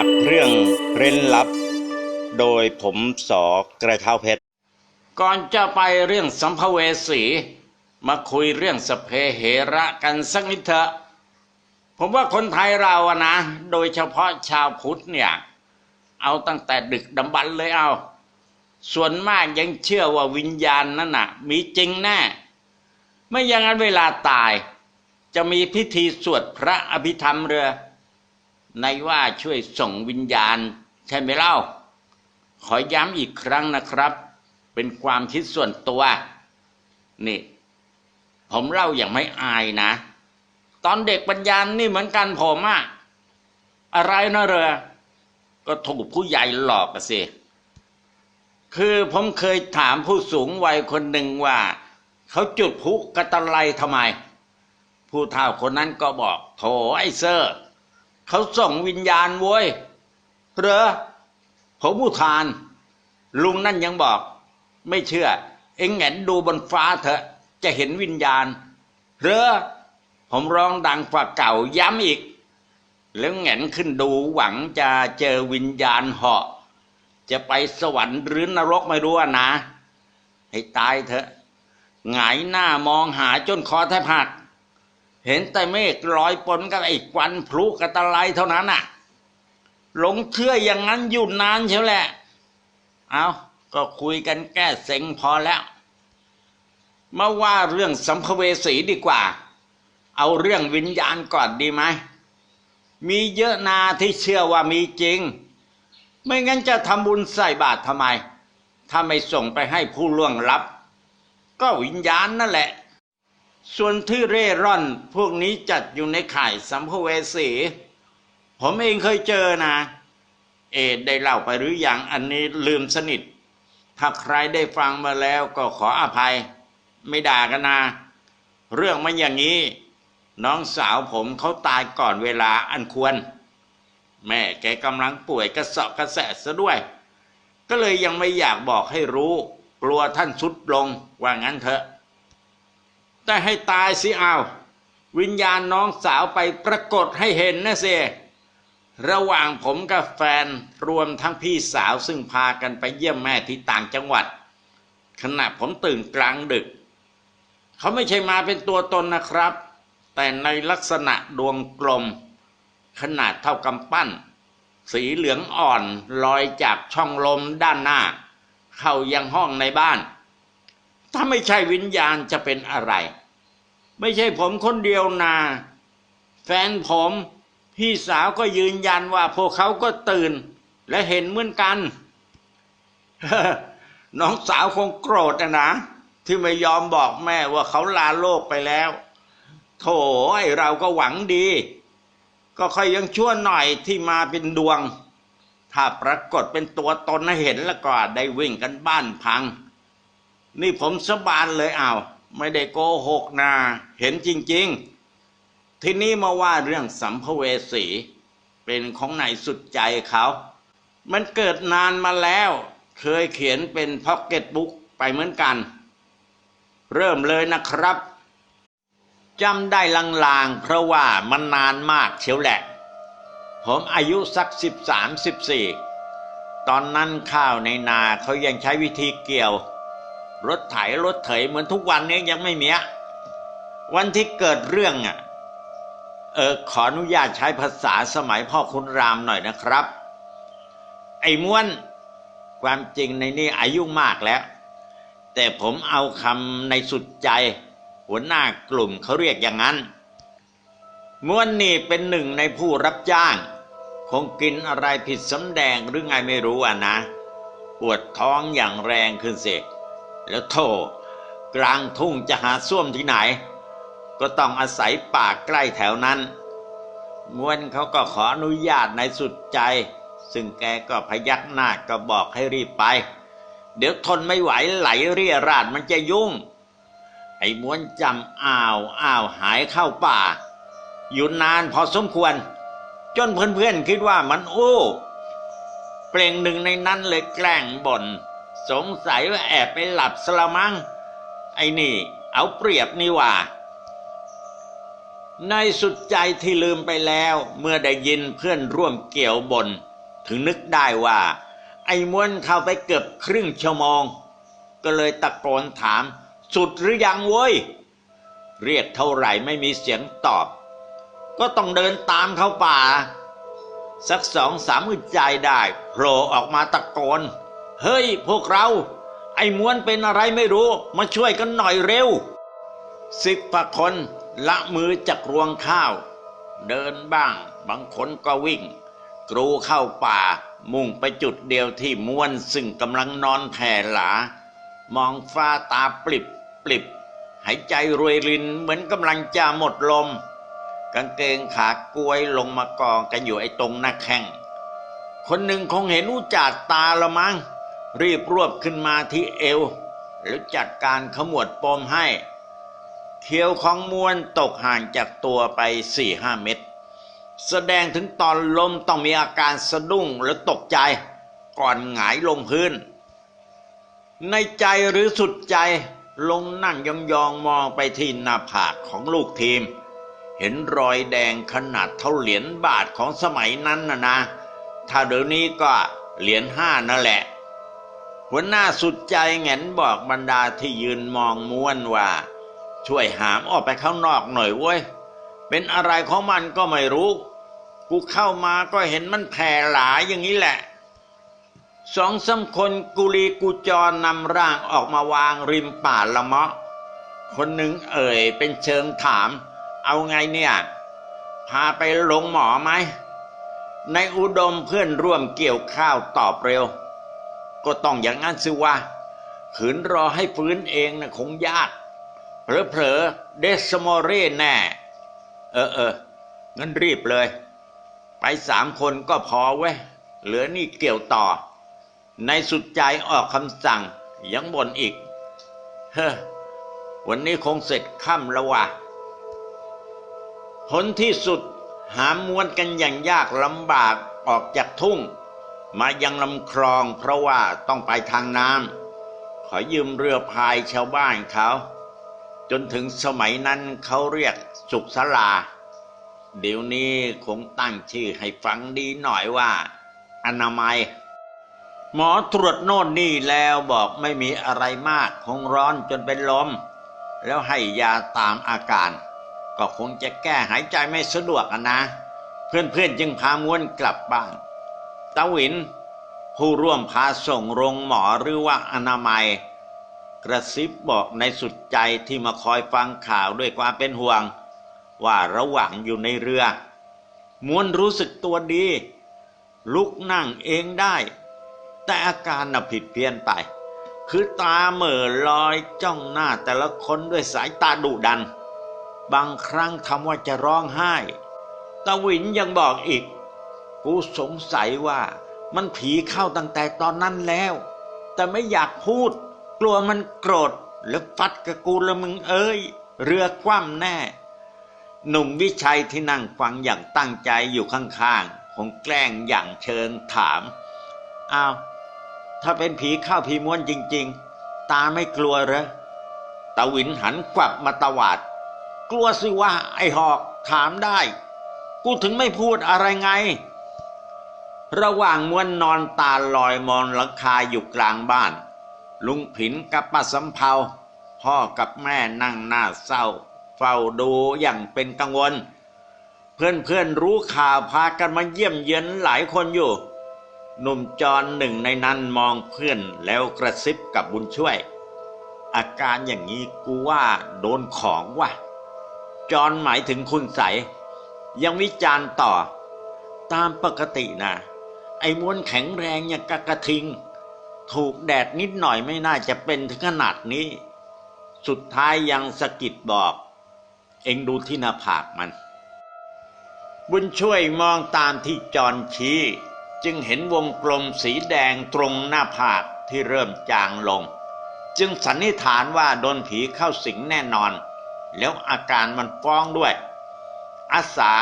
จากเรื่องเร้นลับ โดยผมสอกระเท้าเพชร ก่อนจะไปเรื่องสัมภเวสี มาคุยเรื่องสเพเหระกันสักนิดเถอะผมว่าคนไทยเราอะนะ โดยเฉพาะชาวพุทธเนี่ย เอาตั้งแต่ดึกดำบรรพ์เลยเอา ส่วนมากยังเชื่อว่าวิญญาณนั่นน่ะ มีจริงแน่ ไม่อย่างนั้นเวลาตาย จะมีพิธีสวดพระอภิธรรมเรือ ในว่าช่วยส่งวิญญาณ ใช่ไหมเล่า ขอย้ำอีกครั้งนะครับ เป็นความคิดส่วนตัว นี่ ผมเล่าอย่างไม่อายนะ ตอนเด็กปัญญานี่เหมือนกันผมอะอะไรนะเรือก็ถูกผู้ใหญ่หลอกสิคือผมเคยถามผู้สูงวัยคนหนึ่งว่า เขาจุดพุกระตะไลทำไม ผู้เฒ่าคนนั้นก็บอก โถไอ้เซอร์ เขาส่งวิญญาณเว้ยเหรอผมอุทาน ลุงนั่นยังบอก ไม่เชื่อ เอ็งแหนดูบนฟ้าเถอะ จะเห็นวิญญาณเหรอผมร้องดังกว่าเก่าย้ำอีก แล้วแหนขึ้นดูหวังจะเจอวิญญาณเหาะ จะไปสวรรค์หรือนรกไม่รู้นะ ให้ตายเถอะหงายหน้ามองหาจนคอแทบหัก เห็นแต่เมฆลอยปนกับไอ้ควันพลุกระตะไลเท่านั้นน่ะ หลงเชื่ออย่างนั้นอยู่นานเชียวแหละ เอาก็คุยกันแก้เซ็งพอแล้วมาว่าเรื่องสัมภเวสีดีกว่า เอาเรื่องวิญญาณก่อนดีไหม มีเยอะนาที่เชื่อว่ามีจริง ไม่งั้นจะทำบุญใส่บาตรทำไม ถ้าไม่ส่งไปให้ผู้ล่วงลับ ก็วิญญาณนั่นแหละ ส่วนที่เร่ร่อนพวกนี้จัดอยู่ในข่ายสัมภเวสี ผมเองเคยเจอนะ เอดได้เล่าไปหรืออยังอันนี้ลืมสนิท ถ้าใครได้ฟังมาแล้วก็ขออภัย ไม่ด่ากันนะ เรื่องมันอย่างนี้ น้องสาวผมเขาตายก่อนเวลาอันควร แม่แกกำลังป่วยกระเสอบกระแสะซะด้วย ก็เลยยังไม่อยากบอกให้รู้ กลัวท่านสุดลงว่างั้นเถอะ แต่ให้ตายสิเอาวิญญาณน้องสาวไปปรากฏให้เห็นนะเซระหว่างผมกับแฟนรวมทั้งพี่สาวซึ่งพากันไปเยี่ยมแม่ที่ต่างจังหวัด ขณะผมตื่นกลางดึก เขาไม่ใช่มาเป็นตัวตนนะครับ แต่ในลักษณะดวงกลม ขนาดเท่ากำปั้น สีเหลืองอ่อนลอยจากช่องลมด้านหน้า เข้ายังห้องในบ้าน ถ้าไม่ใช่วิญญาณจะเป็นอะไร ไม่ใช่ผมคนเดียวนา แฟนผมพี่สาวก็ยืนยันว่าพวกเขาก็ตื่น และเห็นเหมือนกัน น้องสาวคงโกรธนะนะ ที่ไม่ยอมบอกแม่ว่าเขาลาโลกไปแล้ว โถไอเราก็หวังดี ก็ค่อยยังชั่วหน่อยที่มาเป็นดวง ถ้าปรากฏเป็นตัวตนให้เห็นแล้วก็ได้วิ่งกันบ้านพัง นี่ผมสบานเลยเอ้าว ไม่ได้โกหกนาเห็นจริง ๆ ทีนี้มาว่าเรื่องสัมภเวสีเป็นของนายสุดใจเขา มันเกิดนานมาแล้ว เคยเขียนเป็นพ็อกเก็ตบุ๊กไปเหมือนกัน เริ่มเลยนะครับจำได้ลางๆ เพราะว่ามันนานมากเชียวแหละ ผมอายุสักสิบสามสิบสี่ตอนนั้นข้าวในนาเขายังใช้วิธีเกี่ยว รถไถรถเถยเหมือนทุกวันนี้ยังไม่มีวันที่เกิดเรื่องอะเออขออนุญาตใช้ภาษาสมัยพ่อคุณรามหน่อยนะครับ ไอ้ม้วนความจริงในนี่อายุมากแล้ว แต่ผมเอาคำในสุดใจ หัวหน้ากลุ่มเขาเรียกอย่างนั้น ม้วนนี่เป็นหนึ่งในผู้รับจ้าง คงกินอะไรผิดสำแดงหรือไงไม่รู้อะนะ ปวดท้องอย่างแรงขึ้นเสก แล้วโธ่กลางทุ่งจะหาส้วมที่ไหน ก็ต้องอาศัยป่าใกล้แถวนั้นม้วนเขาก็ขออนุญาตในสุดใจ ซึ่งแกก็พยักหน้าก็บอกให้รีบไป เดี๋ยวทนไม่ไหวไหลเรียราดมันจะยุ่ง ไอ้ม้วนจำอ้าวอ้าวหายเข้าป่า อยู่นานพอสมควร จนเพื่อนๆคิดว่ามันอู้เปล่งหนึ่งในนั้นเลยแกล้งบน่น สงสัยว่าแอบไปหลับสละมังไอ้นี่ เอาเปรียบนี่ว่า ในสุดใจที่ลืมไปแล้ว เมื่อได้ยินเพื่อนร่วมเกี่ยวบน ถึงนึกได้ว่า ไอ้ม้วนเข้าไปเกือบครึ่งชั่วโมง ก็เลยตะโกนถาม สุดหรือยังเว้ย เรียกเท่าไหร่ไม่มีเสียงตอบ ก็ต้องเดินตามเข้าป่า สักสองสามอึดใจได้โผล่ออกมาตะโกน เฮ้ยพวกเรา ไอ้ม้วนเป็นอะไรไม่รู้ มาช่วยกันหน่อยเร็ว สิบกว่าคนละมือจากรวงข้าว เดินบ้าง บางคนก็วิ่ง กรูเข้าป่า มุ่งไปจุดเดียวที่ม้วนซึ่งกำลังนอนแผ่หลา มองฟ้าตาปลิบปลิบ หายใจรวยรินเหมือนกำลังจะหมดลม กางเกงขากล้วยลงมากองกันอยู่ไอ้ตรงหน้าแข้งคนหนึ่งคงเห็นอุจจาดตาละมั้ง รีบรวบขึ้นมาที่เอว แล้วจัดการขมวดปมให้ เขียวของมวนตกห่างจากตัวไปสี่ห้าเมตร แสดงถึงตอนลมต้องมีอาการสะดุ้งหรือตกใจ ก่อนหงายลงพื้น ในใจหรือสุดใจลงนั่งยองๆมองไปที่หน้าผากของลูกทีม เห็นรอยแดงขนาดเท่าเหรียญบาทของสมัยนั้นนะนะ ถ้าเดี๋ยวนี้ก็เหรียญห้านั่นแหละ หัวหน้าสุดใจแงนบอกบรรดาที่ยืนมองม้วนว่า ช่วยหามออกไปข้างนอกหน่อยเว้ย เป็นอะไรของมันก็ไม่รู้ กูเข้ามาก็เห็นมันแผ่หลายอย่างนี้แหละสองสามคนกุลีกูจรนำร่างออกมาวางริมป่าละเมาะ คนหนึ่งเอ่ยเป็นเชิงถาม เอาไงเนี่ย พาไปลงหมอไหมในอุดมเพื่อนร่วมเกี่ยวข้าวตอบเร็ว ก็ต้องอย่างนั้นสิวะขืนรอให้ฟื้นเองนะคงยากเผลอๆเดสมเร่แน่ เออเอองั้นรีบเลย ไปสามคนก็พอเว้ยเหลือนี่เกี่ยวต่อ ในสุดใจออกคำสั่งยังบ่นอีก เฮ้อวันนี้คงเสร็จค่ำแล้วว่ะผลที่สุดหามมวนกันอย่างยากลำบากออกจากทุ่ง มายังลำคลองเพราะว่าต้องไปทางน้ำขอยืมเรือพายชาวบ้านเขา จนถึงสมัยนั้นเขาเรียกสุขสลา เดี๋ยวนี้คงตั้งชื่อให้ฟังดีหน่อยว่า อนามัย หมอตรวจโน่นนี่แล้วบอกไม่มีอะไรมากคงร้อนจนเป็นลม แล้วให้ยาตามอาการ ก็คงจะแก้หายใจไม่สะดวกอะนะ เพื่อนๆจึงพาม้วนกลับบ้าน ตาวิน ผู้ร่วมพาส่งโรงหมอหรือว่าอนามัย กระซิบบอกในสุดใจที่มาคอยฟังข่าวด้วยความเป็นห่วง ว่าระหว่างอยู่ในเรือม้วนรู้สึกตัวดี ลุกนั่งเองได้ แต่อาการน่ะผิดเพี้ยนไป คือตาเหม่อลอยจ้องหน้าแต่ละคนด้วยสายตาดุดัน บางครั้งทำว่าจะร้องไห้ตาวินยังบอกอีก กูสงสัยว่ามันผีเข้าตั้งแต่ตอนนั้นแล้ว แต่ไม่อยากพูด กลัวมันโกรธแล้วฟัดกับกูละมึงเอ้ย เรือคว่ำแน่ หนุ่มวิชัยที่นั่งฟังอย่างตั้งใจอยู่ข้างๆ คงแกล้งอย่างเชิงถามอ้าวถ้าเป็นผีเข้าผีม้วนจริง ๆ ตาไม่กลัวเหรอตาวินหันกลับมาตวาด กลัวสิว่าไอหอกถามได้ กูถึงไม่พูดอะไรไง ระหว่างมวนนอนตาลอยมองหลังคาอยู่กลางบ้าน ลุงผินกับป้าสำเภาพ่อกับแม่นั่งหน้าเศร้า เฝ้าดูอย่างเป็นกังวล เพื่อนๆรู้ข่าวพากันมาเยี่ยมเยียนหลายคนอยู่ หนุ่มจรหนึ่งในนั้นมองเพื่อนแล้วกระซิบกับบุญช่วย อาการอย่างนี้กูว่าโดนของว่ะจรหมายถึงคุณใสยยังวิจารณ์ต่อตามปกตินะ ไอ้มวนแข็งแรงอย่างกะกระทิง ถูกแดดนิดหน่อยไม่น่าจะเป็นถึงขนาดนี้ สุดท้ายยังสะกิดบอก เอ็งดูที่หน้าผากมัน บุญช่วยมองตามที่จอนชี้ จึงเห็นวงกลมสีแดงตรงหน้าผากที่เริ่มจางลง จึงสันนิษฐานว่าโดนผีเข้าสิงแน่นอน แล้วอาการมันฟ้องด้วยอาสา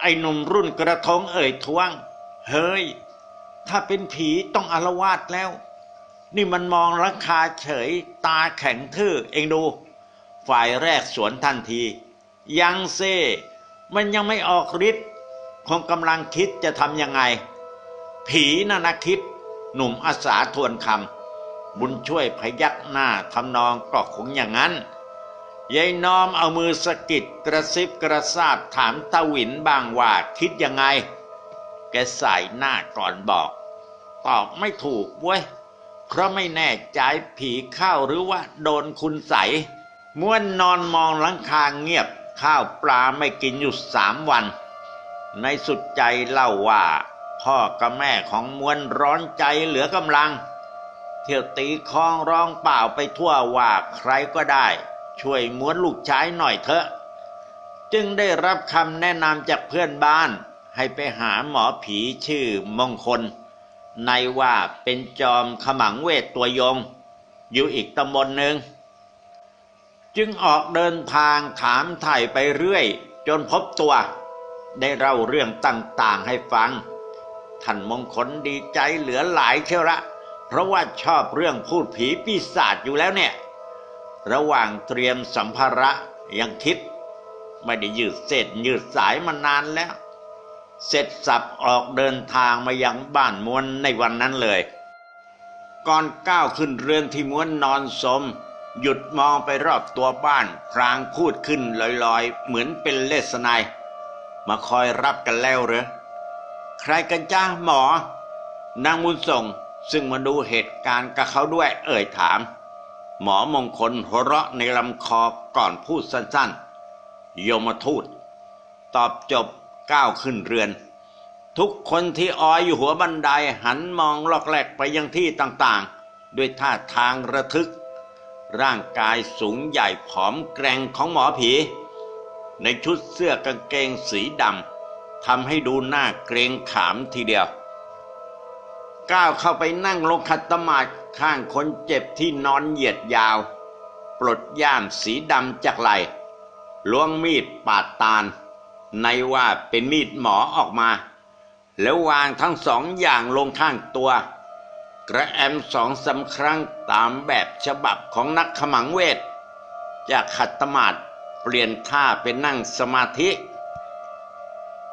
ไอ้หนุ่มรุ่นกระทงเอ่ยท้วง เฮ้ย ถ้าเป็นผีต้องอารวาสแล้ว นี่มันมองราคาเฉยตาแข็งทื่อเองดู ฝ่ายแรกสวนทันที ยังเซ มันยังไม่ออกฤทธิ์คงกำลังคิดจะทำยังไง ผีนะนะคิด หนุ่มอาสาทวนคำบุญช่วยพยักหน้าทำนองก็คงอย่างนั้นยายน้อมเอามือสะกิดกระซิบกระซาบถามตาหวินบ้างว่าคิดยังไง แกใส่หน้าก่อนบอก ตอบไม่ถูกเว้ย เพราะไม่แน่ใจผีเข้าหรือว่าโดนคุณใสยม้วนนอนมองหลังคาเงียบ ข้าวปลาไม่กินอยู่สามวัน ในสุดใจเล่าว่า พ่อกับแม่ของม้วนร้อนใจเหลือกำลัง เที่ยวตีคองร้องเปล่าไปทั่วว่าใครก็ได้ ช่วยม้วนลูกชายหน่อยเถอะ จึงได้รับคำแนะนำจากเพื่อนบ้าน ให้ไปหาหมอผีชื่อมงคล ในว่าเป็นจอมขมังเวทตัวยง อยู่อีกตำบลหนึ่ง จึงออกเดินทางถามไถ่ไปเรื่อย จนพบตัว ได้เล่าเรื่องต่างๆให้ฟัง ท่านมงคลดีใจเหลือหลายเชียวละ เพราะว่าชอบเรื่องพูดผีปีศาจอยู่แล้วเนี่ย ระหว่างเตรียมสัมภาระยังคิด ไม่ได้ยืดเส้นยืดสายมานานแล้ว เสร็จสับออกเดินทางมายังบ้านม้วนในวันนั้นเลย ก่อนก้าวขึ้นเรือนที่ม้วนนอนสม หยุดมองไปรอบตัวบ้านพรางพูดขึ้นลอยๆ เหมือนเป็นเลสนายมาคอยรับกันแล้วเหรอใครกันจ้าหมอ นางบุญส่งซึ่งมาดูเหตุการณ์กับเขาด้วยเอ่ยถาม หมอมงคลหัวเราะในลำคอก่อนพูดสั้นๆ โยมทูต ตอบจบ ก้าวขึ้นเรือน ทุกคนที่ออยอยู่หัวบันไดหันมองลอกแหลกไปยังที่ต่างๆ ด้วยท่าทางระทึก ร่างกายสูงใหญ่ผอมแกร่งของหมอผี ในชุดเสื้อกางเกงสีดำทำให้ดูหน้าเกรงขามทีเดียว ก้าวเข้าไปนั่งลงขัตมาดข้างคนเจ็บที่นอนเหยียดยาว ปลดย่ามสีดำจากไหลล้วงมีดปาดตาล ในว่าเป็นมีดหมอออกมา แล้ววางทั้งสองอย่างลงข้างตัว กระแอมสองสามครั้งตามแบบฉบับของนักขมังเวท จากขัดตมาดเปลี่ยนท่าเป็นนั่งสมาธิ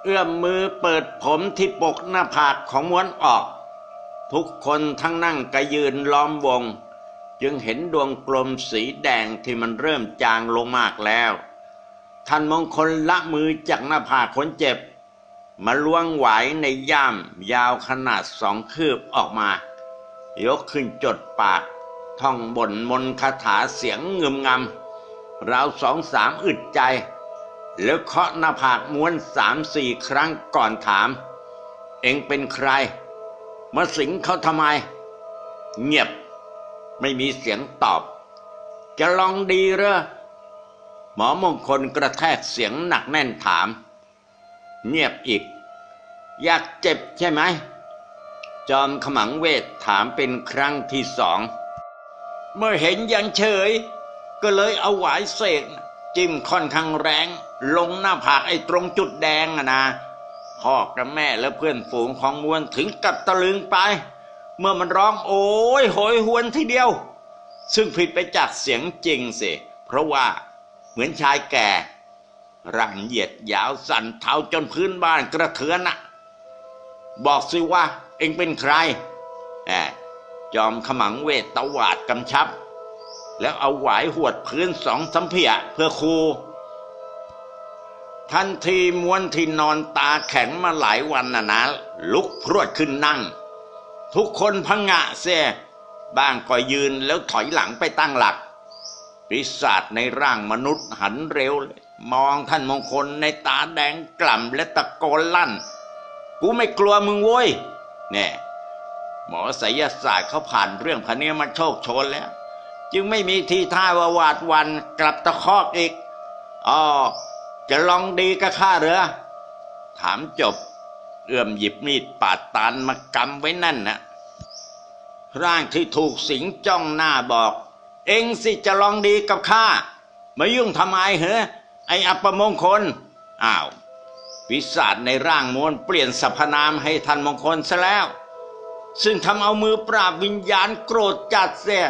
เอื้อมมือเปิดผมที่ปกหน้าผากของม้วนออก ทุกคนทั้งนั่งกระยืนล้อมวง จึงเห็นดวงกลมสีแดงที่มันเริ่มจางลงมากแล้ว ท่านมงคลละมือจากหน้าผากคนเจ็บ มาล้วงไหวในย่ามยาวขนาดสองคืบออกมา ยกขึ้นจดปาก ท่องบนมนคาถาเสียงเงึมงำราวสองสามอึดใจ แล้วเคาะหน้าผากม้วนสามสี่ครั้งก่อนถาม เอ็งเป็นใคร มาสิงเขาทำไม เงียบไม่มีเสียงตอบ จะลองดีเหรอ มอมงคลกระแทกเสียงหนักแน่นถาม เงียบอีก อยากเจ็บใช่ไหม จอมขมังเวทถามเป็นครั้งที่สอง เมื่อเห็นยังเฉย ก็เลยเอาหวายเสกจิ้มค่อนข้างแรง ลงหน้าผากไอ้ตรงจุดแดงอะนะพ่อกับแม่และเพื่อนฝูงของมวลถึงกับตะลึงไป เมื่อมันร้องโอ้ยโหยหวนทีเดียว ซึ่งผิดไปจากเสียงจริงสิเพราะว่า มือนชายแก่ร่างเหยียดยาวสั่นเทาจนพื้นบ้านกระเทือนน่ะบอกสิว่าเองเป็นใครแอบจอมขมังเวทตวาดกำชับ แล้วเอาหวายหวดพื้นสองสำเพียเพื่อครูทันทีมวนที่นอนตาแข็งมาหลายวันน่ะนะ ลุกพรวดขึ้นนั่ง ทุกคนพังงะเสียบ้างก็ยืนแล้วถอยหลังไปตั้งหลัก ปีศาจในร่างมนุษย์หันเร็วเลย มองท่านมงคลในตาแดงกล่ำและตะโกนลั่น กูไม่กลัวมึงโว้ยแน่หมอไสยศาสตร์เขาผ่านเรื่องพันนี้มาโชคโชนแล้ว จึงไม่มีทีท่าว่าวาดวันกลับตะคอกอีกอ๋อจะลองดีกับข้าเหรอถามจบ เอื้อมหยิบมีดปาดตานมากำไว้นั่นนะร่างที่ถูกสิงจ้องหน้าบอก เองสิจะลองดีกับข้ามายุ่งทำไมเหรอไออัปมงคล อ้าววิศาจในร่างมวลเปลี่ยนสรรพนามให้ทันมงคลซะแล้ว ซึ่งทำเอามือปราบวิญญาณโกรธจัดเสีย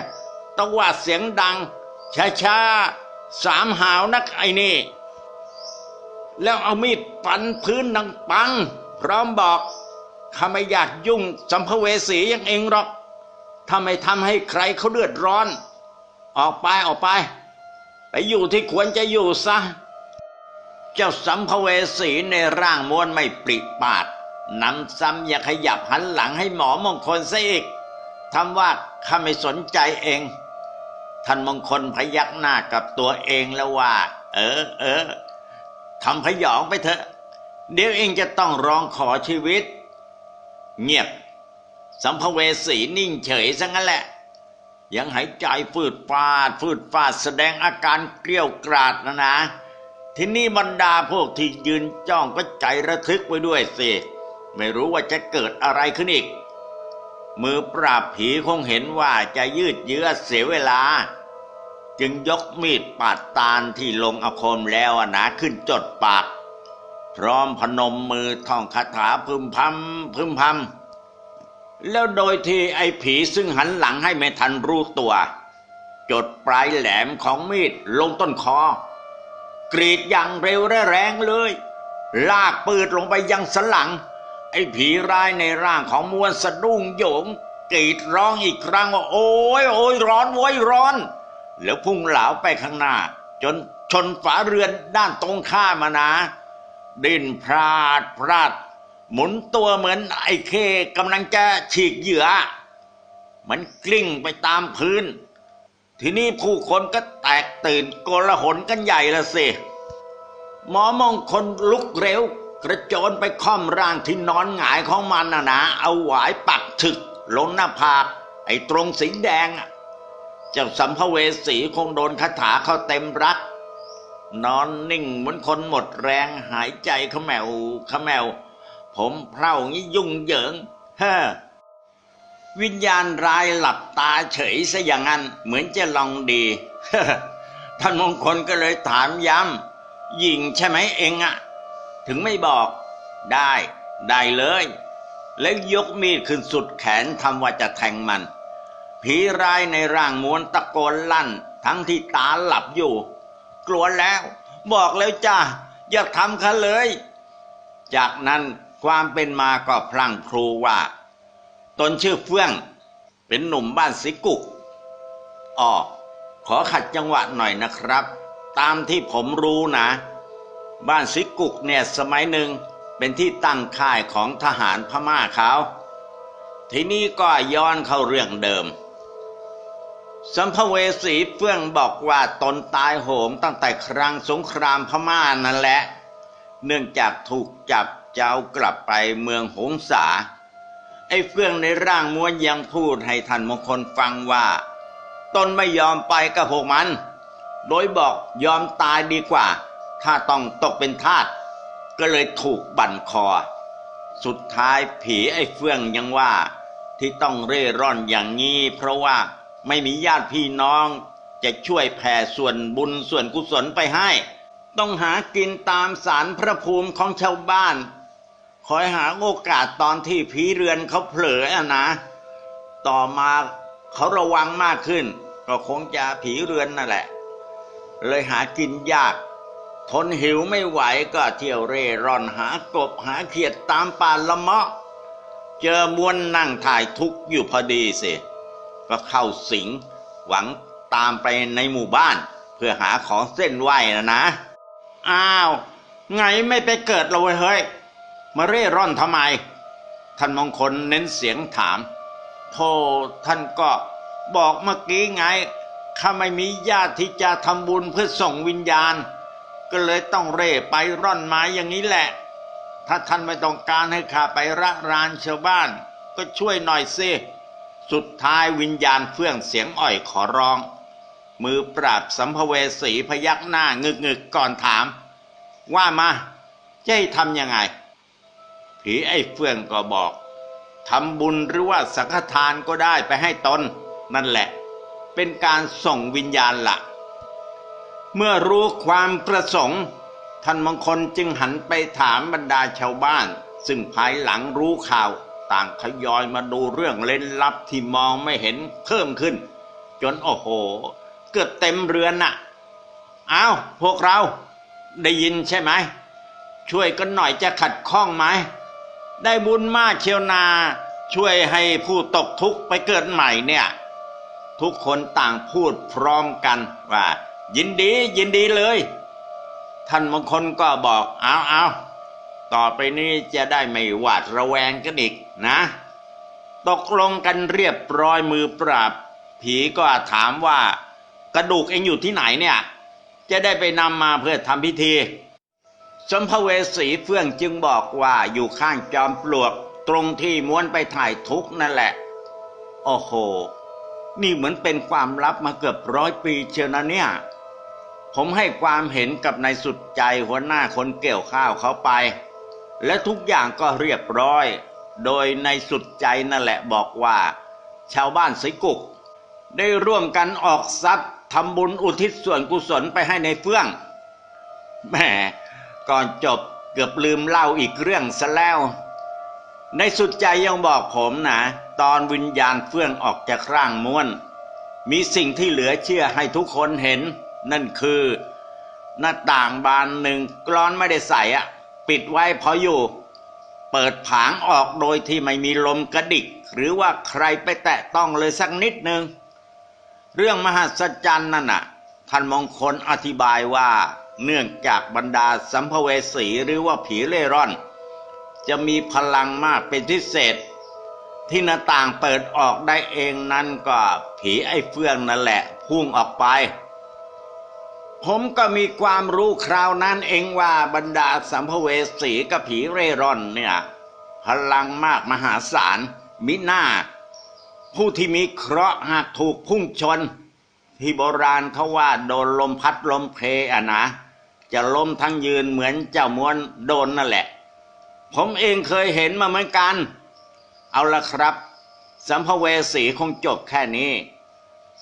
ตะวาดเสียงดังช้าๆสามหาวนักไอนี่ แล้วเอามีดฟันพื้นดังปัง พร้อมบอกข้าไม่อยากยุ่งสัมภเวสีอย่างเองหรอกถ้าไม่ทำให้ใครเขาเดือดร้อน ออกไปออกไป ไปอยู่ที่ควรจะอยู่ซะ เจ้าสัมภเวสีในร่างมวลไม่ปริปาดนำซ้ำอย่าขยับหันหลังให้หมอมงคลซะอีกทำว่าข้าไม่สนใจเอง ท่านมงคลพยักหน้ากับตัวเองแล้วว่า เออเออทำพยองไปเถอะ เดี๋ยวเองจะต้องร้องขอชีวิต เงียบ สัมภเวสีนิ่งเฉยซะงั้นแหละ ยังหายใจฟืดฟาดฟืดฟาดแสดงอาการเกลี้ยวกราดนะนะทีนี้บรรดาพวกที่ยืนจ้องก็ใจระทึกไปด้วยสิ ไม่รู้ว่าจะเกิดอะไรขึ้นอีก มือปราบผีคงเห็นว่าจะยืดเยื้อเสียเวลา จึงยกมีดปาดตาลที่ลงอาคมแล้วนะขึ้นจดปาก พร้อมพนมมือท่องคาถาพึมพำพึมพำ แล้วโดยที่ไอ้ผีซึ่งหันหลังให้ไม่ทันรู้ตัว จดปลายแหลมของมีดลงต้นคอ กรีดอย่างเร็วและแรงเลย ลากปืดลงไปยังสันหลัง ไอ้ผีร้ายในร่างของมวลสะดุ้งโยงกรีดร้องอีกครั้งว่าโอ้ยโอ้ยร้อนโว้ยร้อน แล้วพุ่งเหลาไปข้างหน้า จนชนฝาเรือนด้านตรงข้ามมานะ ดินพลาดพลาด หมุนตัวเหมือนไอ้เคกำลังจะฉีกเหยื่อ มันกลิ้งไปตามพื้น ทีนี้ผู้คนก็แตกตื่นโกลาหลกันใหญ่ละสิ หมอมองคลลุกเร็ว กระโจนไปค่อมร่างที่นอนหงายของมันนะนะเอาหวายปักถึกลงหน้าผาก ไอ้ตรงสีแดงเจ้าสัมภเวสีคงโดนคาถาเข้าเต็มรัก นอนนิ่งเหมือนคนหมดแรงหายใจขมวเขมว ผมเพร่างี้ยุ่งเหยิงเฮ้อวิญญาณร้ายหลับตาเฉยซะอย่างนั้น เหมือนจะลองดีท่านมงคลก็เลยถามย้ำยิงใช่ไหมเองอะถึงไม่บอกได้ได้เลย แล้วยกมีดขึ้นสุดแขนทำว่าจะแทงมัน ผีร้ายในร่างม้วนตะโกนลั่น ทั้งที่ตาหลับอยู่ กลัวแล้ว บอกแล้วจ้าอย่าทำเขาเลย จากนั้น ความเป็นมาก็พลังพรูว่า ตนชื่อเฟื่องเป็นหนุ่มบ้านสิกุกอ๋อขอขัดจังหวะหน่อยนะครับ ตามที่ผมรู้นะ บ้านสิกุกเนี่ยสมัยหนึ่งเป็นที่ตั้งค่ายของทหารพม่าเขา ทีนี้ก็ย้อนเข้าเรื่องเดิม สัมภเวสีเฟื่องบอกว่าตนตายโหงตั้งแต่ครั้งสงครามพม่านั่นแหละ เนื่องจากถูกจับ จะเจ้ากลับไปเมืองหงสา ไอ้เฟื่องในร่างม้วนยังพูดให้ท่านมงคลฟังว่า ตนไม่ยอมไปกับพวกมัน โดยบอกยอมตายดีกว่า ถ้าต้องตกเป็นทาส ก็เลยถูกบั่นคอ สุดท้ายผีไอ้เฟื่องยังว่า ที่ต้องเร่ร่อนอย่างนี้เพราะว่าไม่มีญาติพี่น้องจะช่วยแผ่ส่วนบุญส่วนกุศลไปให้ ต้องหากินตามสารพระภูมิของชาวบ้าน คอยหาโอกาสตอนที่ผีเรือนเขาเผลออะนะ ต่อมาเขาระวังมากขึ้น ก็คงจะผีเรือนนั่นแหละ เลยหากินยาก ทนหิวไม่ไหวก็เที่ยวเร่ร่อนหากบหาเขียดตามป่าละเมาะ เจอมวนนั่งถ่ายทุกข์อยู่พอดีสิ ก็เข้าสิงหวังตามไปในหมู่บ้าน เพื่อหาของเส้นไหวนะนะ อ้าว ไงไม่ไปเกิดเราเฮ้ย มาเร่ร่อนทำไม ท่านมงคลเน้นเสียงถามโธ่ท่านก็บอกเมื่อกี้ไงข้าไม่มีญาติที่จะทำบุญเพื่อส่งวิญญาณ ก็เลยต้องเร่ไปร่อนไม้อย่างนี้แหละ ถ้าท่านไม่ต้องการให้ข้าไประรานชาวบ้าน ก็ช่วยหน่อยสิสุดท้ายวิญญาณเฟื่องเสียงอ่อยขอร้อง มือปราบสัมภเวสีพยักหน้างึกงึกก่อนถาม ว่ามาจะให้ทำยังไง ผีไอ้เฟื่องก็บอกทำบุญหรือว่าสังฆทานก็ได้ไปให้ตนนั่นแหละ เป็นการส่งวิญญาณละเมื่อรู้ความประสงค์ ท่านมงคลจึงหันไปถามบรรดาชาวบ้าน ซึ่งภายหลังรู้ข่าว ต่างทยอยมาดูเรื่องเล่นลับที่มองไม่เห็นเพิ่มขึ้น จนโอ้โห เกือบเต็มเรือนน่ะอ้าวพวกเราได้ยินใช่ไหมช่วยกันหน่อยจะขัดข้องไหม ได้บุญมากเชียวนา ช่วยให้ผู้ตกทุกข์ไปเกิดใหม่เนี่ย ทุกคนต่างพูดพร้อมกันว่า ยินดียินดีเลย ท่านบางคนก็บอกเอาเอาต่อไปนี้จะได้ไม่หวาดระแวงกันอีกนะ ตกลงกันเรียบร้อยมือปราบ ผีก็ถามว่ากระดูกเองอยู่ที่ไหนเนี่ย จะได้ไปนำมาเพื่อทำพิธี สมภเวสีเฟื่องจึงบอกว่าอยู่ข้างจอมปลวก ตรงที่ม้วนไปถ่ายทุกนั่นแหละ โอ้โห นี่เหมือนเป็นความลับมาเกือบร้อยปีเชียวนะเนี่ย ผมให้ความเห็นกับนายสุดใจหัวหน้าคนเกี่ยวข้าวเขาไป และทุกอย่างก็เรียบร้อย โดยในายสุดใจนั่นแหละบอกว่า ชาวบ้านสิกุก ได้ร่วมกันออกทรัพย์ทำบุญอุทิศส่วนกุศลไปให้ในเฟื่องแหม ก่อนจบเกือบลืมเล่าอีกเรื่องซะแล้ว ในสุดใจยังบอกผมนะตอนวิญญาณเฟื่องออกจากร่างม้วน มีสิ่งที่เหลือเชื่อให้ทุกคนเห็น นั่นคือ หน้าต่างบานหนึ่งกรอนไม่ได้ใส่อะปิดไว้พออยู่ เปิดผางออกโดยที่ไม่มีลมกระดิก หรือว่าใครไปแตะต้องเลยสักนิดหนึ่งเรื่องมหัศจรรย์นั่นน่ะท่านมงคลอธิบายว่า เนื่องจากบรรดาสัมภเวสีหรือว่าผีเร่ร่อน จะมีพลังมากเป็นพิเศษ ที่หน้าต่างเปิดออกได้เองนั้นก็ผีไอ้เฟื่องนั่นแหละพุ่งออกไป ผมก็มีความรู้คราวนั้นเองว่าบรรดาสัมภเวสีกับผีเร่ร่อนเนี่ยพลังมากมหาศาลมิน่าผู้ที่มีเคราะห์หากถูกพุ่งชนที่โบราณเขาว่าโดนลมพัดลมเพอะนะ จะล้มทั้งยืนเหมือนเจ้าม้วนโดนนั่นแหละ ผมเองเคยเห็นมาเหมือนกัน เอาละครับ สัมภเวสีคงจบแค่นี้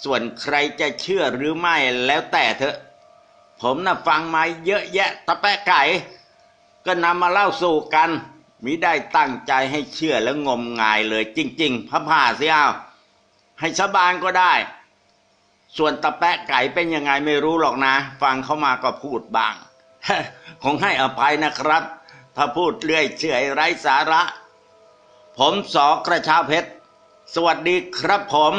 ส่วนใครจะเชื่อหรือไม่แล้วแต่เถอะ ผมน่ะฟังมาเยอะแยะตะแปะไก่ ก็นำมาเล่าสู่กันมิได้ตั้งใจให้เชื่อและงมงายเลยจริง ๆพระผ่าเสียเอาให้สบานก็ได้ ส่วนตะแปะไก่เป็นยังไงไม่รู้หรอกนะ ฟังเขามาก็พูดบ้าง คงให้อภัยนะครับ ถ้าพูดเลื่อยเฉอยไร้สาระ ผมสอกระชาเพชร สวัสดีครับผม